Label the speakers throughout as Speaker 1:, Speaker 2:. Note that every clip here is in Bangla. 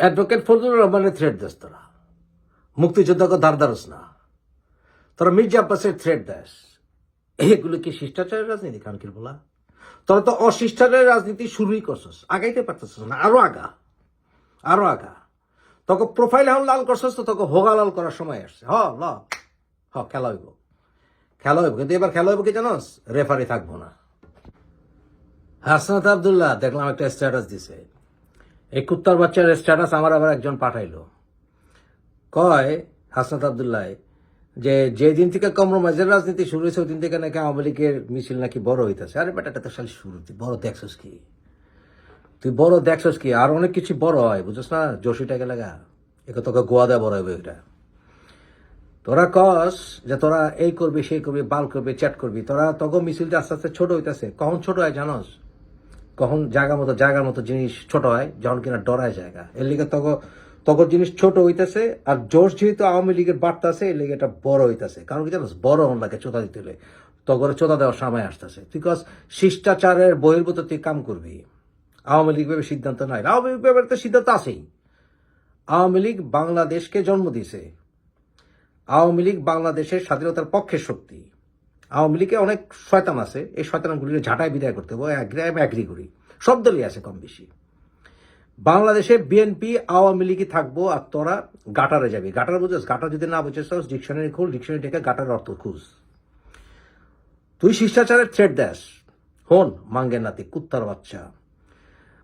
Speaker 1: অ্যাডভোকেট ফজলুর রহমানের থ্রেড দেস তোরা। মুক্তিযোদ্ধাকে দাঁড়স না। তোরা মির্জা আব্বাসের থ্রেড দেস এগুলো কি শিষ্টাচারের রাজনীতি, খানকির বলা? তোরা তো অশিষ্টাচারের রাজনীতি শুরুই করছস, আগাইতে পারতেছস না। আরও আগা আরও আগা। তোকে প্রোফাইল এখন লাল করছস তো তোকে হোগা লাল করার সময় আসছে। হ, ল, হ, খেলা হইব। খেলা হইব, কিন্তু এবার খেলা হইব কি জানোস? রেফারি থাকব না। হাসনাত আবদুল্লাহ, দেখলাম একটা স্ট্যাটাস দিছে। এই কুত্তার বাচ্চার স্ট্যাটাস আমার আবার একজন পাঠাইলো। কয় হাসনাত আবদুল্লাহ, যে যে দিন থেকে কম্প্রোমাইজের রাজনীতি শুরু হয়েছে ওই দিন থেকে নাকি আওয়ামী লীগের মিছিল নাকি বড় হইতেছে। আরে বেটাটা তো খালি শুরু বড় দেখছস কি? তুই বড় দেখছস কি? আর অনেক কিছু বড় হয় বুঝছ না? জসিটাকে লাগা। একে তোকে গোয়া দেওয়া বড় হবে এটা তোরা কস যে তোরা এই করবি, সেই করবি, বাল করবি, চ্যাট করবি। তোরা তখন মিছিলটা আস্তে আস্তে ছোট হইতেছে। কখন ছোট হয় জানোস? কখন জায়গা মতো, জায়গার মতো জিনিস ছোট হয়, যখন কিনা ডরায় জায়গা। এর লিগে তখন তখন জিনিস ছোট হইতেছে, আর জোশ যেহেতু আওয়ামী লীগের বার্তা আছে, এর লিগে এটা বড় হইতেছে। কারণ কি জানোস? বড় হন লাগে চোতা দিতে হলে। তখন চোতা দেওয়ার সময় আসতেছে। বিকজ শিষ্টাচারের বহির্ভূত তুই কাম করবি। আওয়ামী লীগ ভেবে সিদ্ধান্ত নাই। আওয়ামী লীগ ভেবে তো সিদ্ধান্ত আছেই। আওয়ামী লীগ বাংলাদেশকে জন্ম দিছে আওয়ামী লীগ বাংলাদেশের স্বাধীনতার পক্ষের শক্তি। আওয়ামী লীগে অনেক শয়তান আছে। এই শয়তানগুলির ঝাঁটাই বিদায় করতে হবে। আমি অ্যাগ্রি করি সব দলই আছে কম বেশি বাংলাদেশে বিএনপি, আওয়ামী লীগই থাকব আর তোরা গাটারে যাবি। গাটার বুঝেস গাটার যদি না বুঝেছ, ডিকশনারি খুল, ডিকশনারি থেকে গাটার অর্থ খুঁজ। তুই শিষ্টাচারের থ্রেড দেস। হন, মাঙ্গের নাতি, কুত্তার বাচ্চা।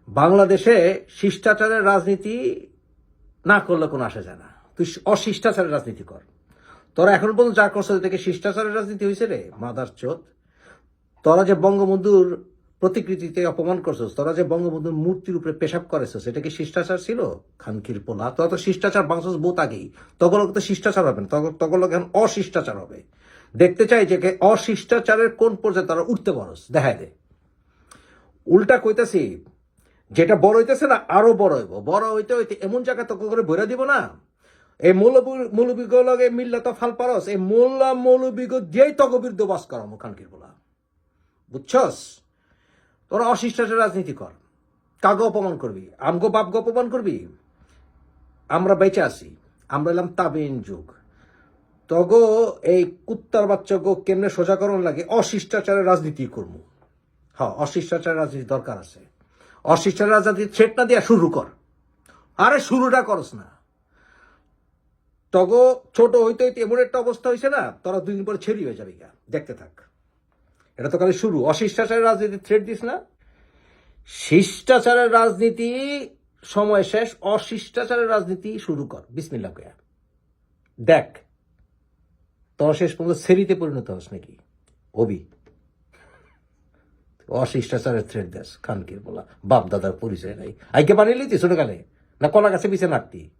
Speaker 1: বাংলাদেশে শিষ্টাচারের রাজনীতি না করলে কোনো আসা যায় না। তুই অশিষ্টাচারের রাজনীতি কর। তোরা এখন পর্যন্ত যা করছ থেকে শিষ্টাচারের রাজনীতি হয়েছে রে? মাদার চোদ, তোরা যে বঙ্গবন্ধুর প্রতিকৃতিতে অপমান করছস, তোরা যে বঙ্গবন্ধুর মূর্তির উপরে পেশাব করেছস সেটা কি শিষ্টাচার ছিল? খানকির পোলা, তোরা তো শিষ্টাচার বাংলাদেশ বহুত আগেই। তখন তো শিষ্টাচার হবে না তখন এখন অশিষ্টাচার হবে। দেখতে চাই যে অশিষ্টাচারের কোন পর্যায়ে তারা উঠতে পারস। দেখায় দে। উল্টা কইতাছি, যেটা বড় হইতেছে না, আরও বড় হইব। বড় হইতে হইতে এমন জায়গা তক করে ভরে দিব না। এই মৌলবী, মৌলবীগ লগে মিল্লা তো ফাল পারস, এই মোল্লা মৌলবীগ দিয়েই তক বিরুদ্ধে বাস করাম খানকির বলা। বুঝছস? তোরা অশিষ্টাচার রাজনীতি কর। কাগো অপমান করবি, আমগো বাপগো অপমান করবি? আমরা বেঁচে আছি, আমরা এলাম তাবেইন যুগ। তগো এই কুত্তার বাচ্চা গো কেমনে সোজাকরণ লাগে? অশিষ্টাচারের রাজনীতি করব হ্যাঁ অশিষ্টাচারের রাজনীতি দরকার আছে। অশিষ্টাচার রাজনীতি থ্রেট না দিয়া শুরু কর। আরে শুরুটা করস না। তগো ছোট হইতে হইতে এমন একটা অবস্থা হয়েছে না, তোরা দুদিন পরে ছেড়ি হয়ে যাবে গা। দেখতে থাক। এটা তো খালি শুরু। অশিষ্টাচারের রাজনীতি থ্রেট দিস না? শিষ্টাচারের রাজনীতি সময় শেষ, অশিষ্টাচারের রাজনীতি শুরু কর। বিসমিল্লা কয়া। দেখ, তোর শেষ পর্যন্ত সেরিতে পরিণত হস নাকি? অবি অশিষ্টাচারের থ্রেড দেশ খানকির বলা। বাপ দাদার পরিচয় নাই। আইকে বানিয়ে লিতি ছোটকালে? না কলা গাছে পিছিয়ে নাটতি